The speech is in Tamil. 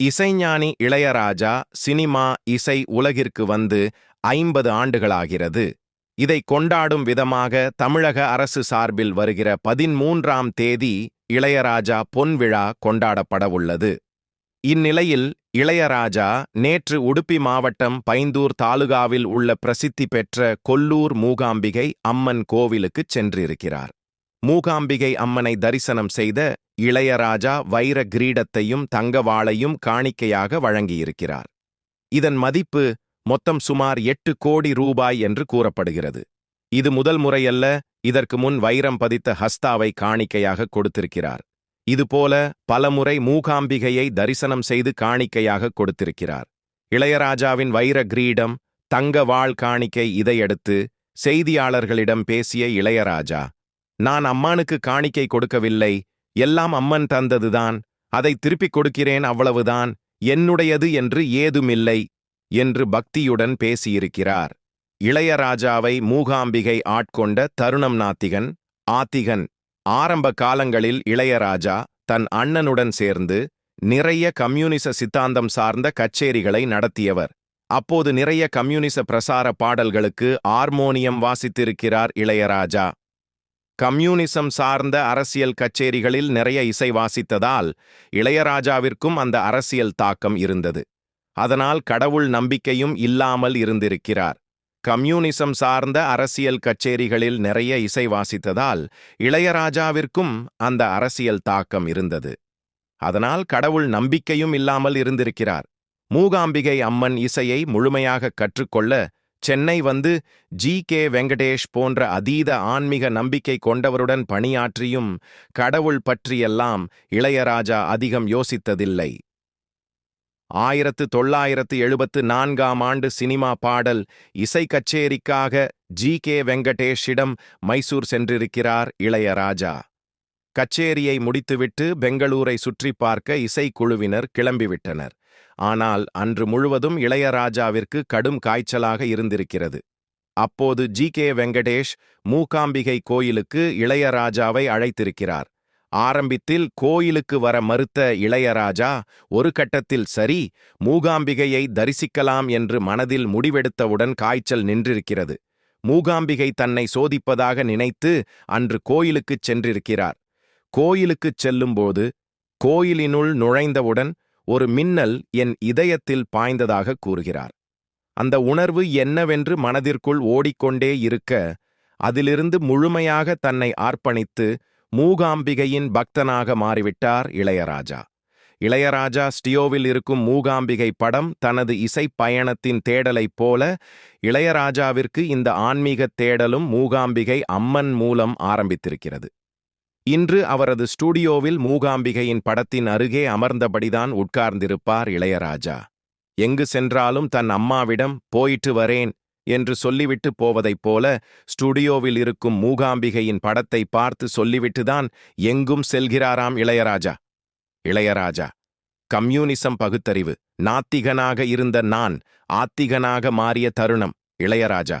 இசைஞானி இளையராஜா சினிமா இசை உலகிற்கு வந்து ஐம்பது ஆண்டுகளாகிறது. இதை கொண்டாடும் விதமாக தமிழக அரசு சார்பில் வருகிற பதிமூன்றாம் தேதி இளையராஜா பொன்விழா கொண்டாடப்படவுள்ளது இந்நிலையில் இளையராஜா நேற்று உடுப்பி மாவட்டம் பைந்தூர் தாலுகாவில் உள்ள பிரசித்தி பெற்ற கொல்லூர் மூகாம்பிகை அம்மன் கோவிலுக்குச் சென்றிருக்கிறார். மூகாம்பிகை அம்மனை தரிசனம் செய்த இளையராஜா வைர கிரீடத்தையும் தங்கவாளையும் காணிக்கையாக வழங்கியிருக்கிறார். இதன் மதிப்பு மொத்தம் சுமார் எட்டு கோடி ரூபாய் என்று கூறப்படுகிறது. இது முதல் முறையல்ல இதற்கு முன் வைரம் பதித்த ஹஸ்தாவை காணிக்கையாக கொடுத்திருக்கிறார். இதுபோல பலமுறை மூகாம்பிகையை தரிசனம் செய்து காணிக்கையாக கொடுத்திருக்கிறார். இளையராஜாவின் வைர கிரீடம் தங்க வாழ் காணிக்கை இதையடுத்து செய்தியாளர்களிடம் பேசிய இளையராஜா நான் அம்மானுக்கு காணிக்கை கொடுக்கவில்லை எல்லாம் அம்மன் தந்ததுதான். அதை திருப்பிக் கொடுக்கிறேன் அவ்வளவுதான். என்னுடையது என்று ஏதுமில்லை என்று பக்தியுடன் பேசியிருக்கிறார். இளையராஜாவை மூகாம்பிகை ஆட்கொண்ட தருணம் நாத்திகன் ஆத்திகன் ஆரம்ப காலங்களில் இளையராஜா தன் அண்ணனுடன் சேர்ந்து நிறைய கம்யூனிச சித்தாந்தம் சார்ந்த கச்சேரிகளை நடத்தியவர். அப்போது நிறைய கம்யூனிச பிரசார பாடல்களுக்கு ஆர்மோனியம் வாசித்திருக்கிறார் இளையராஜா. கம்யூனிசம் சார்ந்த அரசியல் கச்சேரிகளில் நிறைய இசை வாசித்ததால் இளையராஜாவிற்கும் அந்த அரசியல் தாக்கம் இருந்தது. அதனால் கடவுள் நம்பிக்கையும் இல்லாமல் இருந்திருக்கிறார். கம்யூனிசம் சார்ந்த அரசியல் கச்சேரிகளில் நிறைய இசை வாசித்ததால் இளையராஜாவிற்கும் அந்த அரசியல் தாக்கம் இருந்தது. அதனால் கடவுள் நம்பிக்கையும் இல்லாமல் இருந்திருக்கிறார். மூகாம்பிகை அம்மன் இசையை முழுமையாக கற்றுக்கொள்ள சென்னை வந்து ஜி. கே. வெங்கடேஷ் போன்ற அதீத ஆன்மீக நம்பிக்கை கொண்டவருடன் பணியாற்றியும் கடவுள் பற்றியெல்லாம் இளையராஜா அதிகம் யோசித்ததில்லை. ஆயிரத்து தொள்ளாயிரத்து எழுபத்து நான்காம் ஆண்டு சினிமா பாடல் இசை கச்சேரிக்காக ஜி. கே. வெங்கடேஷிடம் மைசூர் சென்றிருக்கிறார் இளையராஜா. கச்சேரியை முடித்துவிட்டு பெங்களூரை சுற்றி பார்க்க இசைக்குழுவினர் கிளம்பிவிட்டனர். ஆனால் அன்று முழுவதும் இளையராஜாவிற்கு கடும் காய்ச்சலாக இருந்திருக்கிறது. அப்போது ஜி. கே. வெங்கடேஷ் மூகாம்பிகை கோயிலுக்கு இளையராஜாவை அழைத்திருக்கிறார். ஆரம்பித்தில் கோயிலுக்கு வர மறுத்த இளையராஜா ஒரு கட்டத்தில் சரி மூகாம்பிகையை தரிசிக்கலாம் என்று மனதில் முடிவெடுத்தவுடன் காய்ச்சல் நின்றிருக்கிறது. மூகாம்பிகை தன்னை சோதிப்பதாக நினைத்து அன்று கோயிலுக்குச் சென்றிருக்கிறார். கோயிலுக்குச் செல்லும்போது கோயிலினுள் நுழைந்தவுடன் ஒரு மின்னல் என் இதயத்தில் பாய்ந்ததாக கூறுகிறார். அந்த உணர்வு என்னவென்று மனதிற்குள் ஓடிக்கொண்டே இருக்க அதிலிருந்து முழுமையாக தன்னை ஆர்ப்பணித்து மூகாம்பிகையின் பக்தனாக மாறிவிட்டார் இளையராஜா. இளையராஜா ஸ்டியோவில் இருக்கும் மூகாம்பிகை படம் தனது இசை பயணத்தின் தேடலைப் போல இளையராஜாவிற்கு இந்த ஆன்மீகத் தேடலும் மூகாம்பிகை அம்மன் மூலம் ஆரம்பித்திருக்கிறது. இன்று அவரது ஸ்டுடியோவில் மூகாம்பிகையின் படத்தின் அருகே அமர்ந்தபடிதான் உட்கார்ந்திருப்பார் இளையராஜா. எங்கு சென்றாலும் தன் அம்மாவிடம் போயிட்டு வரேன் என்று சொல்லிவிட்டு போவதைப் போல ஸ்டுடியோவில் இருக்கும் மூகாம்பிகையின் படத்தை பார்த்து சொல்லிவிட்டுதான் எங்கும் செல்கிறாராம் இளையராஜா. இளையராஜா கம்யூனிசம் பகுத்தறிவு நாத்திகனாக இருந்த நான் ஆத்திகனாக மாறிய தருணம் இளையராஜா.